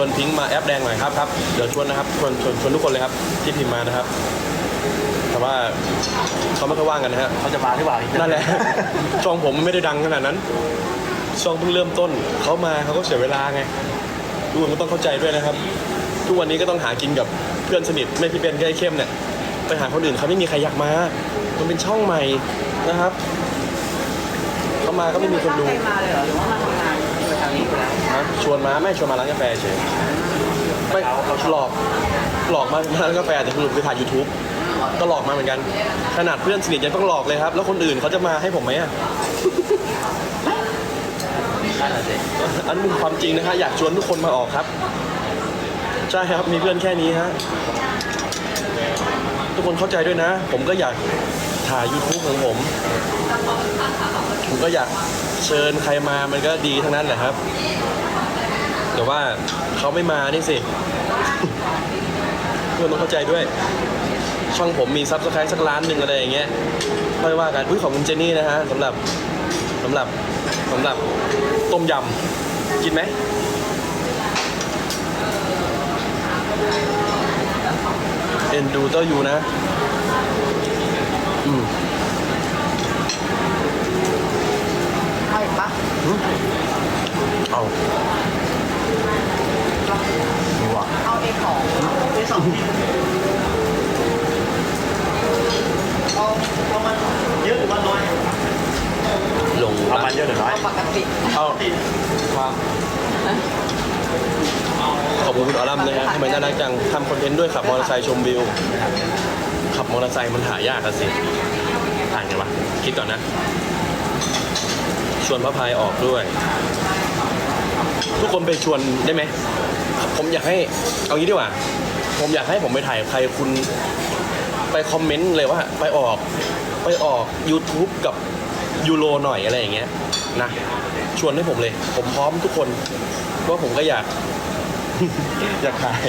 วนพิงค์มาแอปแดงหน่อยครับครับเดี๋ยวชวนนะครับชวนชวนชวนทุกคนเลยครับที่พิมพ์มานะครับ แต่ว่าเขาไม่ค่อยว่างกันนะฮะเขาจะมาหรือเปล่าอีกนั่นแหละ ช่องผมไม่ได้ดังขนาดนั้น ช่องเพิ่งเริ่มต้นเขามาเขาก็เสียเวลาไงทุกคนก็ต้องเข้าใจด้วยนะครับ ทุกวันนี้ก็ต้องหากินกับเพื่อนสนิทไม่พี่เป็นก็ไอ้เข้มเนี่ยไปหาคนอื่นเขาไม่มีใครอยากมา มันเป็นช่องใหม่นะครับเขามาก็ไม่มีคนดู ตั้งใจมาเลยเหรอหรือว่ามาทำงานประจำนี้อยู่แล้ วฮะชวนมาไม่ชวนมาร้านกาแฟเฉยไม่หลอกหลอกมาร้านกาแฟแต่สรุปคือถ่าย YouTube ก็หลอกมาเหมือนกัน ขนาดเพื่อนสนิทยังต้องหลอกเลยครับ แล้วคนอื่นเขาจะมาให้ผมไหมอะนั่นแหละสิอันมุมความจริงนะฮะอยากชวนทุกคนมาออกครับ ใช่ครับมีเพื่อนแค่นี้ฮะทุกคนเข้าใจด้วยนะ ผมก็อยากถ่าย YouTube ของผม ผมก็อยากเชิญใครมามันก็ดีทั้งนั้นแหละครับ แต่ว่าเขาไม่มานี่สิทุกคนต้องเข้าใจด้วย ช่องผมมีซับสไครต์สักล้านหนึ่งอะไรอย่างเงี้ยค่อยว่ากันอุ้ยขอบคุณเจนนี่นะฮะสำหรับสำหรับสำหรับต้มยำกินไหมเอ็นดูเต้ายูนะ อืม เอาอีกปะ เอา ดูอะ เอาเอของ ไอ้สองที่เอาเอามันเยอะหรือว่าน้อย ลง เอามันเยอะหรือน้อย เอาปกติ เอาครับขอบคุณคุณออลัม นะฮะทำไมน่ารักจังทำคอนเทนต์ด้วยขับมอเตอร์ไซค์ชมวิว ขับมอเตอร์ไซค์มันหายากอะสิผ่านไงวะคิดก่อนนะ ชวนพระพายออกด้วย ทุกคนไปชวนได้ไหม ผมอยากให้เอางี้ดีกว่า ผมอยากให้ผมไปถ่ายกับใครคุณไปคอมเมนต์เลยว่า ไปออกไปออก YouTube กับยูโรหน่อยอะไรอย่างเงี้ยนะชวนให้ผมเลย ผมพร้อมทุกคนเพราะผมก็อยาก อยากขาย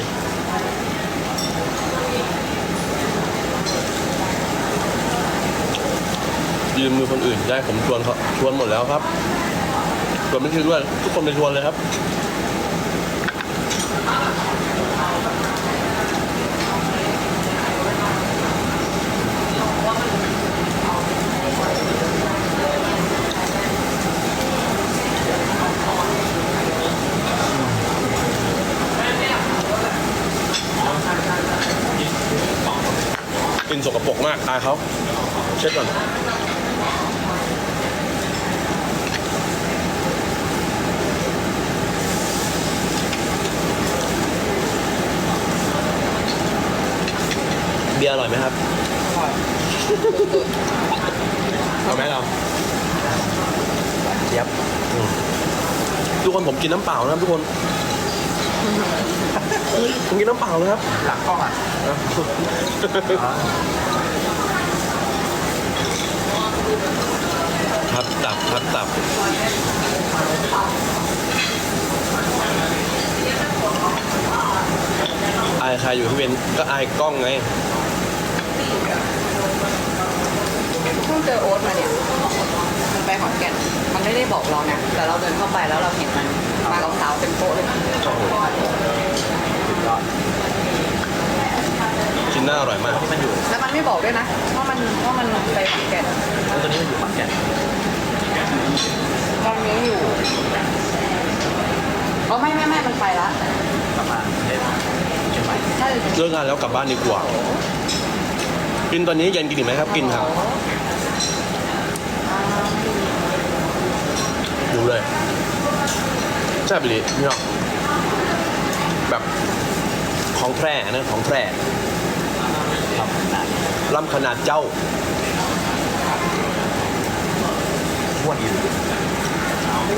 ยืมมือคนอื่นได้ผมชวนเขาชวนหมดแล้วครับชวนไม่ใช่ด้วยทุกคนไปชวนเลยครับ กลินสกปรกมากอายเขาเช็ดก่อนเบียร์อร่อยไหมครับเอาไหมเราเจี๊ยบทุกคนผมกินน้ำเปล่านะครับทุกคน ผมกินน้ำเปล่านะครับ หลังกล้องอะครับตับครับตับอายใครอยู่ที่เป็นก็อายกล้องไงเพิ่งเจอโอ๊ตมาเนี่ยมันไปขอนแก่นมันไม่ได้บอกเรานะแต่เราเดินเข้าไปแล้วเราเห็นมันมากับสาวเป็นโต๊ะเลยสุดยอด ชิ้นหน้า อร่อยมากที่มันอยู่แล้วมันไม่บอกด้วยนะว่ามันว่ามันไปขอนแก่นแล้วตอนนี้มันอยู่ขอนแก่นตอนนี้อยู่อ๋อไม่ไม่ไม่มันไปละกลับมาเล่นเชียงใหม่ใช่เลิกงานแล้วกลับบ้านดีกว่า กินตอนนี้เย็นกินอีกไหมครับกินครับดูเลยแซ่บเลยพี่น้องแบบของแพร่นะของแพร่ทำนาน ล้ำขนาดเจ้าอ้วนอยู่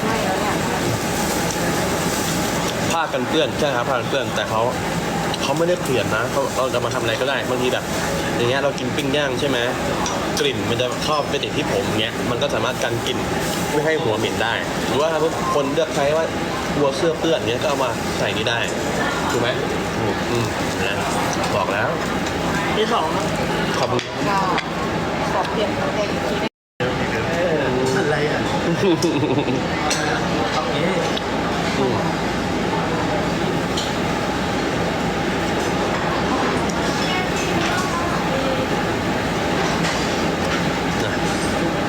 ไม่แล้วเนี่ยผ้ากันเปื้อนใช่ครับผ้ากันเปื้อนแต่เขาเขาไม่ได้เปลี่ยนนะเขาเราจะมาทำอะไรก็ได้บางทีแบบอย่างเงี้ยเรากินปิ้งย่างใช่ไหมกลิ่นมันจะเข้าไปติดที่ผมเงี้ยมันก็สามารถกันกลิ่นไม่ให้หัวเหม็นได้ หรือว่าถ้าคนเลือกใช้ว่ากลัวเสื้อเปื้อนเงี้ยก็เอามาใส่นี้ได้ถูกไหมอืมอืมนะบอกแล้ว ที่สองนะขอบคุณขอบเปลี่ยนประเด็นอีกทีอะไรอะโอเค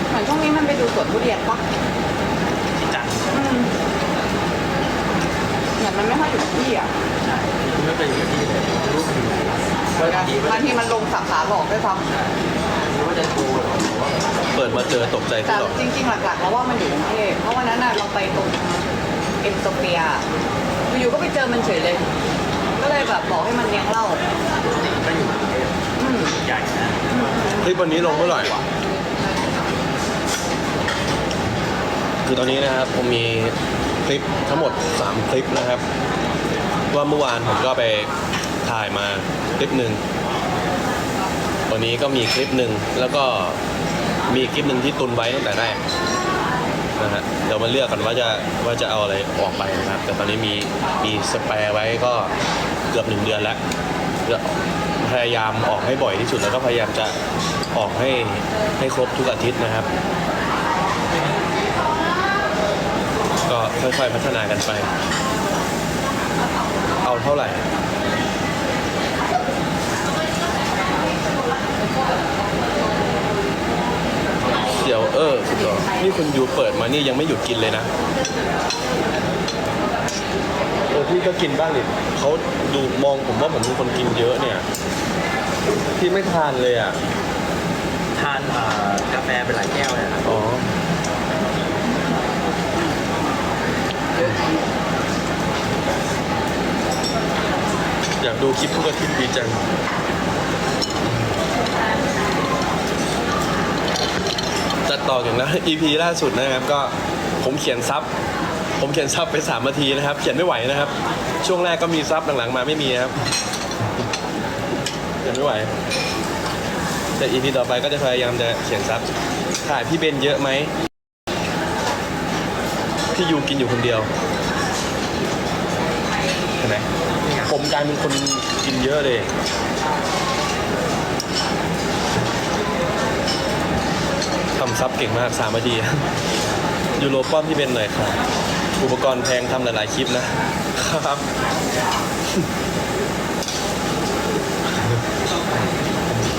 เหมือนช่วงนี้มันไปดูสวนทุเรียนปะที่จังอืมเหมือนมันไม่ค่อยอยู่ที่อะใช่ไม่เคยอยู่ที่เลยรู้สึก บางทีมันลงสาขาหลอกด้วยซ้รู้ว่าจะโทรหรือว่าเปิดมาเจอตกใจำขึ้แต่นหรอจริง ๆ หลักๆ แล้วว่ามันอยู่กรุงเทพเพราะวันนั้นน่ะเราไปตรงเอ็มโตเปียอยู่ๆก็ไปเจอมันเฉยเลย ก็เลยแบบบอกให้มันเลี้ยงเหล้าก็อยู่กรุงเทพอืมใหญ่นะคลิปวันนี้ลงเมื่อไหร่วะคือตอนนี้นะครับผมมีคลิปทั้งหมด 3 คลิปนะครับ ว่าเมื่อวานผมก็ไป ถ่ายมาคลิปหนึ่งวันนี้ก็มีคลิปหนึ่งแล้วก็มีคลิปหนึ่งที่ตุนไว้ตั้งแต่แรกนะฮะเดี๋ยวมาเลือกกันว่าจะว่าจะเอาอะไรออกไปนะครับ แต่ตอนนี้มีมีสแปร์ไว้ก็เกือบหนึ่งเดือนแล้วพยายามออกให้บ่อยที่สุดแล้วก็พยายามจะออกให้ให้ครบทุกอาทิตย์นะครับ ก็ค่อยๆพัฒนากันไป เอาเท่าไหร่ เดี๋ยวเออสุดยอดนี่คุณยูเปิดมานี่ยังไม่หยุดกินเลยนะเออพี่ก็กินบ้างดิเขาดูมองผมว่าผมเป็นคนกินเยอะเนี่ย พี่ไม่ทานเลยอะ ทานอ่ากาแฟไปหลายแก้วเลยนะอ๋อ อยากดูคลิปทุกอาทิตย์ดีจัง จัดต่ออย่างนะ EP ล่าสุดนะครับก็ผมเขียนซับผมเขียนซับไปสามนาทีนะครับ เขียนไม่ไหวนะครับ ช่วงแรกก็มีซับหลังๆ มาไม่มีนะครับ เขียนไม่ไหว แต่ EP ต่อไปก็จะพยายามจะเขียนซับถ่ายพี่เบนเยอะไหมพี่ยูกินอยู่คนเดียวเห็นไหมผมกลายเป็นคนกินเยอะเลย ทำ ซับเก่งมากสามนาทียูโรป้อมพี่เบนหน่อยครับอุปกรณ์แพงทำหลายๆคลิปนะครับ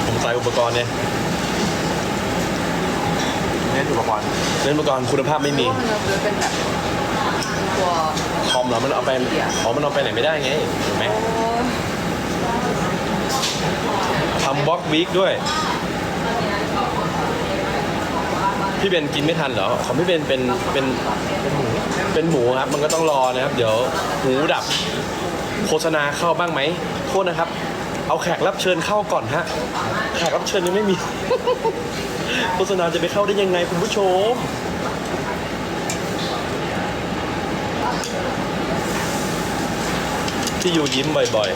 ผมใส่อุปกรณ์เนี่ยเน้นอุปกรณ์เล่นอุปกรณ์คุณภาพไม่มีเพราะว่ามันจะเป็นแบบตัวคอมเหรอมันเอาไปอ๋อมันเอาไปไหนไม่ได้ไงเห็นไหมทำบล็อกวีคด้วย พี่เบนกินไม่ทันเหรอของพี่เบนเป็นเป็นเป็นหมูเป็นหมูครับ มันก็ต้องรอนะครับ เดี๋ยวหูดับโฆษณาเข้าบ้างไหมโทษนะครับ เอาแขกรับเชิญเข้าก่อนฮะแขกรับเชิญยังไม่มี โฆษณาจะไปเข้าได้ยังไงคุณผู้ชมพี่ยูยิ้มบ่อย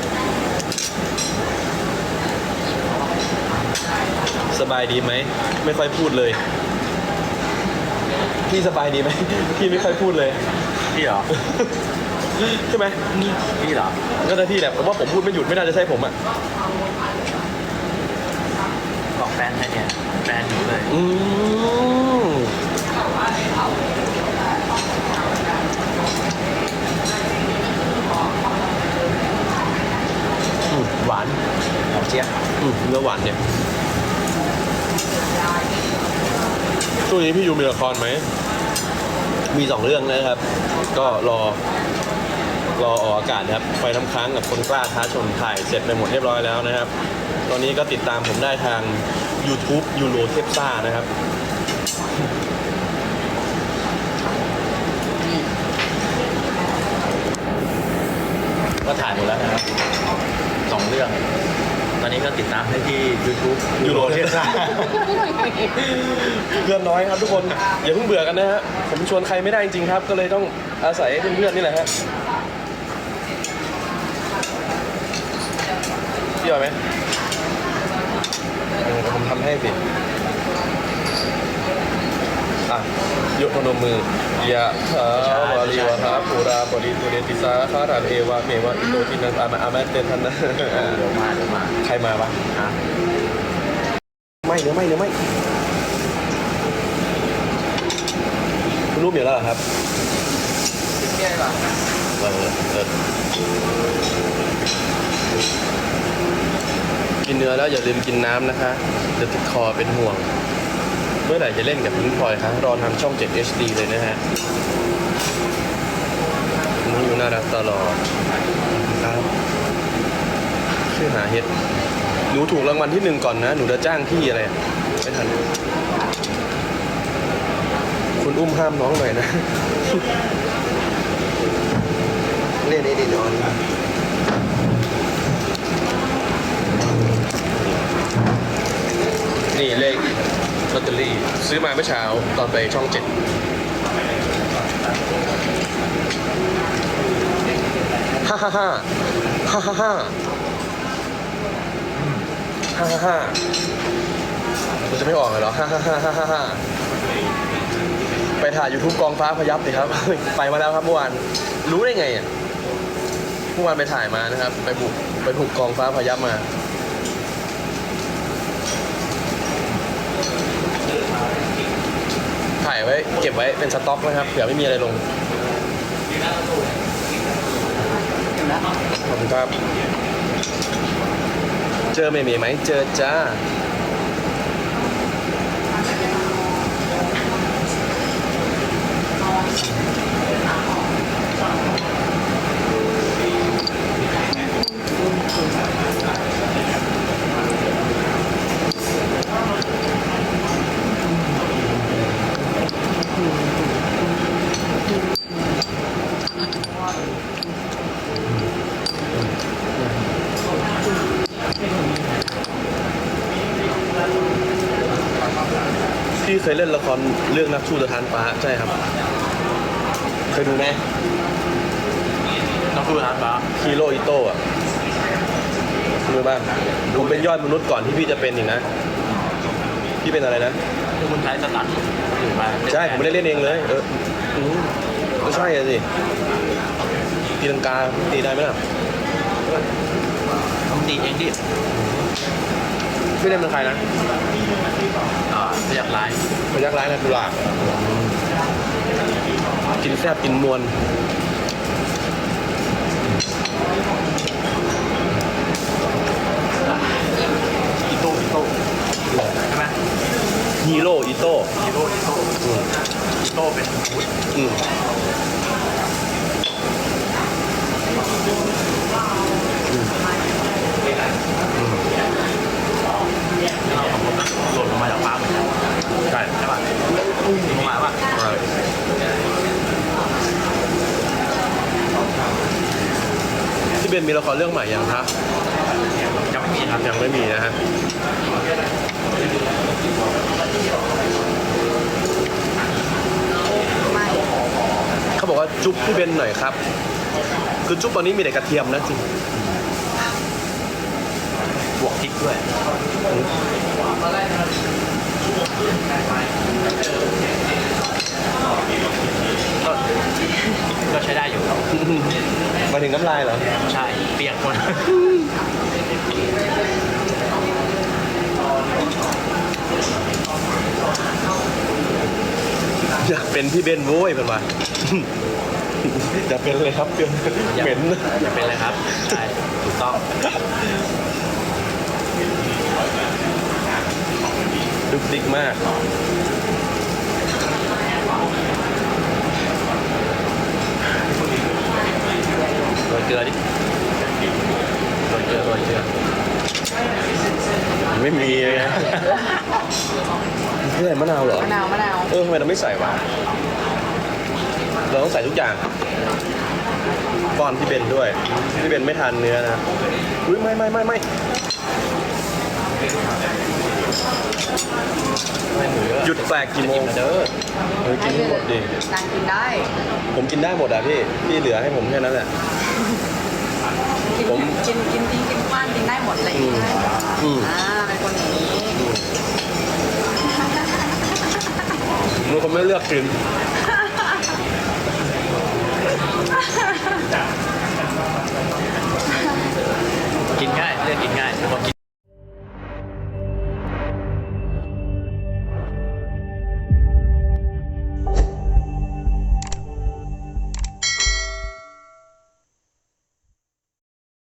ๆ สบายดีไหม ไม่ค่อยพูดเลย พี่สบายดีไหม พี่ไม่ค่อยพูดเลย พี่เหรอ ใช่ไหมพี่เหรอ ก็ได้พี่แหละผมว่าผมพูดไม่หยุดไม่น่าจะใช่ผมอะ บอกแฟนใครเนี่ยแฟนหนูเลยอืมอืมหวานหอมเจี๊ยบอืมเนื้อหวานเนี่ย ช่วงนี้พี่ยูมีละครไหม มีสองเรื่องนะครับ ก็รอรอออกอากาศนะครับ ไฟน้ำค้างกับคนกล้าท้าชนถ่ายเสร็จไปหมดเรียบร้อยแล้วนะครับ ตอนนี้ก็ติดตามผมได้ทาง YouTube ยูโรเทปซ่านะครับ ก็ถ่ายหมดแล้วนะครับสองเรื่อง นนี้ก็ติดตามได้ที่ YouTube ยูโรเทปซ่าเพื่อนน้อยครับทุกคน อย่าเพิ่งเบื่อกันนะฮะ ผมชวนใครไม่ได้จริงๆครับ ก็เลยต้องอาศัยเพื่อนๆนี่แหละฮะพี่เอาไหมเออเดี๋ยวผมทำให้สิ อะยกพนมมือ ยะถาวาริวะหาปูราปริตุเรติสาคาถาเอวะเมวะอิโตทินันอามาอามาเตนทันนะเดี๋ยวมาเดี๋ยวมาใครมาวะไม่เนื้อไม่เนื้อไม่คุณรูปอยู่แล้วเหรอครับเบียร์แบบเออเออกินเนื้อแล้วอย่าลืมกินน้ำนะคะเดี๋ยวติดคอเป็นห่วง เมื่อไหร่จะเล่นกับพิงพลอยคะรอทำช่อง 7 HD เลยนะฮะนน้องยูน่ารักตลอดครับชื่อหาเฮ็ดหนูถูกรางวัลที่หนึ่งก่อนนะ หนูจะจ้างพี่อะไรไม่ทันคุณอุ้มห้ามน้องหน่อยนะเรียนนี่ดีนอนนี่เลข ลอตเตอรี่ ซื้อมาเมื่อเช้าตอนไปช่องเจ็ดฮ่าฮ่าฮ่าฮ่าฮ่าฮ่าฮ่าฮ่าฮ่ามันจะไม่ออกเลยเหรอฮ่าฮ่าฮ่าฮ่าฮ่าฮ่าไปถ่ายยูทูบกองฟ้าพยับเลยครับ ไปมาแล้วครับเมื่อวานรู้ได้ไงอะเมื่อวานไปถ่ายมานะครับ ไปบุกไปบุกกองฟ้าพยับมา ถ่ายไว้ เก็บไว้เป็นสต็อกนะครับเผื่อไม่มีอะไรลงขอบคุณครับ เจอเมย์เมย์ไหม เจอจ้า พี่เคยเล่นละครเรื่องนักสู้สถานฟ้าใช่ครับ เคยดูไหมน้องพูดนะป้าฮีโร่อิโต้อะดูบ้างผมเป็นยอดมนุษย์ก่อนที่พี่จะเป็นอีกนะ พี่เป็นอะไรนะคือคุณใช้สตันอยู่มาใช่ ผมไม่ได้เล่นเองเลย เอออืมก็ใช่อะสิตีลังกาตีได้ไหมล่ะทำดีเองดิ พี่เล่นเป็นใครนะอ่าเรียกไลน์พยักร้ายนะกุหลาบกินแซ่บกินมวลอีโต้อีโต้ใช่ไหมฮีโร่อิโต้อีโต้อีโต้อีโต้เป็นอาวุธ อืม ที่เราสองคนก็หล่นลงมาจากฟ้าเหมือนกัน ใช่ ใช่ป่ะลงมาป่ะ ใช่ที่ เป็นมีละครเรื่องใหม่ยังครับยังไม่มีครับยังไม่มีนะฮะไม่เขาบอกว่าจุ๊บพี่เบนหน่อยครับ คือจุ๊บตอนนี้มีแต่กระเทียมนะจริงบวกพริกด้วยก็ ก็ใช้ได้อยู่ครับมาถึงน้ำลายเหรอ ใช่ เปียกคนอยากเป็นพี่เบนโว้ยเป็นว่าอยากเป็นเลยครับเกินเหม็นอย่าเป็นเลยครับ ใช่ ถูกต้อง ดุกดิกมาก โรย เกลือดิโรยเกลือโรยเกลือไม่มีเลยนะนี่อะไรมะนาวเหรอ มะนาวมะนาวเออทำไมเราไม่ใส่วะเราต้องใส่ทุกอย่างป้อนพี่เบนด้วย พี่เบนไม่ทานเนื้อนะอุ้ยไม่ไม่ไม่ไม่ไม่หมูเยอะหยุดแปลกกี่โมงเด้อเฮ้ยกินให้หมดดิการกินได้ ผมกินได้หมดอะพี่ พี่เหลือให้ผมแค่นั้นแหละกิน ผม กินกินทิ้งกินกว้านกินได้หมดเลยอือืม อ่าเป็นคนอย่างนี้มันก็ไม่เลือกกิน กินง่ายเลือกกินง่ายเป็กิน